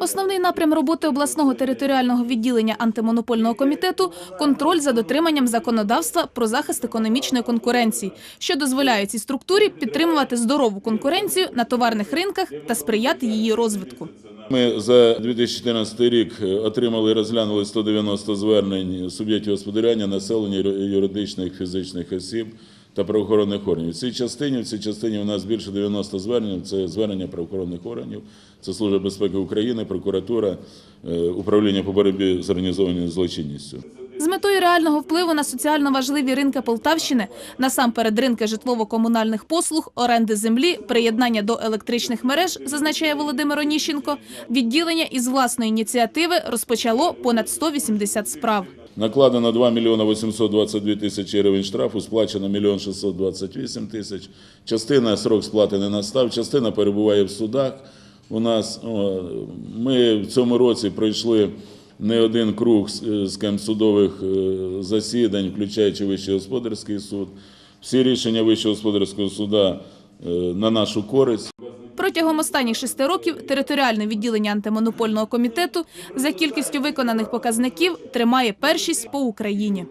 Основний напрям роботи обласного територіального відділення антимонопольного комітету контроль за дотриманням законодавства про захист економічної конкуренції, що дозволяє цій структурі підтримувати здорову конкуренцію на товарних ринках та сприяти її розвитку. Ми за 2014 рік отримали і розглянули 190 звернень суб'єктів господарювання, населення, юри- юридичних, фізичних осіб та правоохоронних органів. В цій частині, в цій частині у нас більше 90 звернень. Це звернення правоохоронних органів, це Служба безпеки України, прокуратура, е, управління по боротьбі з організованою злочинністю. З метою реального впливу на соціально важливі ринки Полтавщини, насамперед ринки житлово-комунальних послуг, оренди землі, приєднання до електричних мереж, зазначає Володимир Оніщенко, відділення із власної ініціативи розпочало понад 180 справ. Накладено 2 мільйони 822 тисячі гривень штрафу, сплачено 1 мільйон 628 тисяч. Частина срок сплати не настав, частина перебуває в судах. У нас ми в цьому році пройшли не один круг з- з судових е, засідань, включаючи Вищий господарський суд. Всі рішення Вищого господарського суда е, на нашу користь. Протягом останніх шести років територіальне відділення антимонопольного комітету за кількістю виконаних показників тримає першість по Україні.